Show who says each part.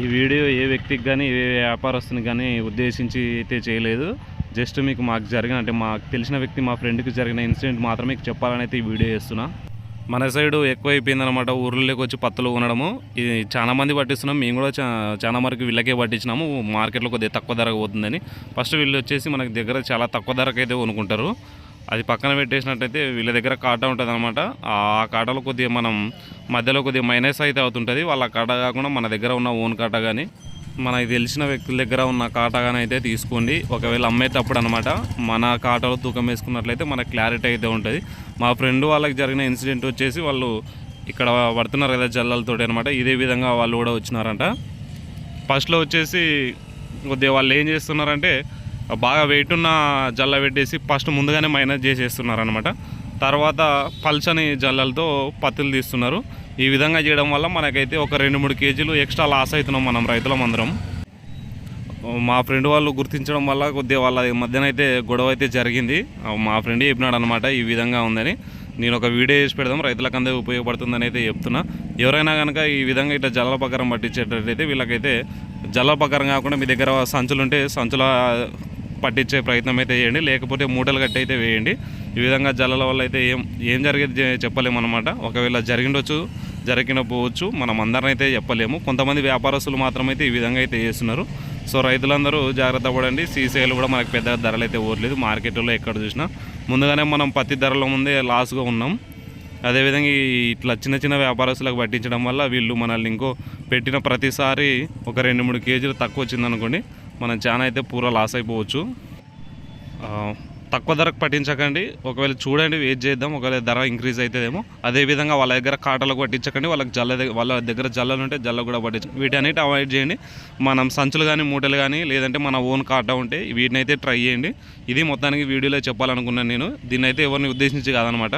Speaker 1: ఈ వీడియో ఏ వ్యక్తికి కానీ ఏ వ్యాపారస్తుని కానీ ఉద్దేశించి అయితే చేయలేదు. జస్ట్ మీకు మాకు జరిగిన అంటే మాకు తెలిసిన వ్యక్తి మా ఫ్రెండ్కి జరిగిన ఇన్సిడెంట్ మాత్రమే మీకు చెప్పాలని అయితే ఈ వీడియో చేస్తున్నా. మన సైడు ఎక్కువ అయిపోయిందనమాట ఊర్లోకి వచ్చి పత్తులు కొనడము. ఇది చాలా మంది పట్టిస్తున్నాం మేము కూడా చా చాలా వరకు వీళ్ళకే పట్టించినాము. మార్కెట్లో కొద్దిగా తక్కువ ధరకు పోతుందని. ఫస్ట్ వీళ్ళు వచ్చేసి మనకి దగ్గర చాలా తక్కువ ధరకు అయితే కొనుక్కుంటారు. అది పక్కన పెట్టేసినట్టయితే వీళ్ళ దగ్గర కాటా ఉంటుంది అనమాట ఆ కాటాలో కొద్దిగా మనం మధ్యలో కొద్దిగా మైనస్ అయితే అవుతుంటుంది. వాళ్ళ కాటా కాకుండా మన దగ్గర ఉన్న ఓన్ కాటా కానీ మనకి తెలిసిన వ్యక్తుల దగ్గర ఉన్న కాటా కానీ అయితే తీసుకోండి. ఒకవేళ అమ్మేటప్పుడు అనమాట మన కాటాలో తూకం వేసుకున్నట్లయితే మన క్లారిటీ అయితే ఉంటుంది. మా ఫ్రెండ్ వాళ్ళకి జరిగిన ఇన్సిడెంట్ వచ్చేసి వాళ్ళు ఇక్కడ పడుతున్నారు కదా జల్లలతో అనమాట ఇదే విధంగా వాళ్ళు కూడా వచ్చినారంట. ఫస్ట్లో వచ్చేసి కొద్దిగా వాళ్ళు ఏం చేస్తున్నారంటే బాగా వెయిట్ ఉన్న జల్ల పెట్టేసి ఫస్ట్ ముందుగానే మైనస్ చేసేస్తున్నారు అనమాట తర్వాత పల్చని జల్లలతో పత్తులు తీస్తున్నారు. ఈ విధంగా చేయడం వల్ల మనకైతే ఒక రెండు మూడు కేజీలు ఎక్స్ట్రా లాస్ అవుతున్నాం మనం రైతులం అందరం. మా ఫ్రెండ్ వాళ్ళు గుర్తించడం వల్ల కొద్దిగా వాళ్ళ మధ్యన అయితే గొడవ అయితే జరిగింది. మా ఫ్రెండ్ చెప్పినాడు అనమాట ఈ విధంగా ఉందని. నేను ఒక వీడియో చేసి పెడదాం రైతులకు అందరూ ఉపయోగపడుతుందని అయితే చెప్తున్నా. ఎవరైనా కనుక ఈ విధంగా ఇట్లా జల పట్టించేటట్టు పట్టించేటట్టయితే వీళ్ళకైతే జల్ల ప్రకారం కాకుండా మీ దగ్గర సంచులు ఉంటే సంచుల పట్టించే ప్రయత్నం అయితే చేయండి. లేకపోతే మూటలు గట్టి అయితే వేయండి. ఈ విధంగా జల్లల వల్ల అయితే ఏం ఏం జరిగేది చెప్పలేము అనమాట ఒకవేళ జరిగిండొచ్చు జరిగినపోవచ్చు మనం అందరం అయితే చెప్పలేము. కొంతమంది వ్యాపారస్తులు మాత్రమైతే ఈ విధంగా అయితే చేస్తున్నారు. సో రైతులందరూ జాగ్రత్త పడండి. సీసీఐలు కూడా మనకు పెద్ద ధరలు అయితే ఓర్లేదు మార్కెట్లో ఎక్కడ చూసినా. ముందుగానే మనం పత్తి ధరల ముందే లాస్గా ఉన్నాం. అదేవిధంగా ఇట్లా చిన్న చిన్న వ్యాపారస్తులకు పట్టించడం వల్ల వీళ్ళు మనల్ని ఇంకో పెట్టిన ప్రతిసారి ఒక రెండు మూడు కేజీలు తక్కువ వచ్చిందనుకోండి మనం చాలా అయితే పూర లాస్ అయిపోవచ్చు. తక్కువ ధరకు పట్టించకండి. ఒకవేళ చూడండి వెయిట్ చేద్దాం. ఒకవేళ ధర ఇంక్రీజ్ అవుతుందేమో అదేవిధంగా వాళ్ళ దగ్గర కాటలకు పట్టించకండి. వాళ్ళకి జల్ల దగ్గర వాళ్ళ దగ్గర జల్లలు ఉంటే జల్ల కూడా పట్టించు వీటన్నిటి అవాయిడ్ చేయండి. మనం సంచులు కానీ మూటలు కానీ లేదంటే మన ఓన్ కాట ఉంటే వీటిని అయితే ట్రై చేయండి. ఇది మొత్తానికి వీడియోలో చెప్పాలనుకున్నాను నేను. దీన్ని అయితే ఎవరిని ఉద్దేశించి కాదనమాట.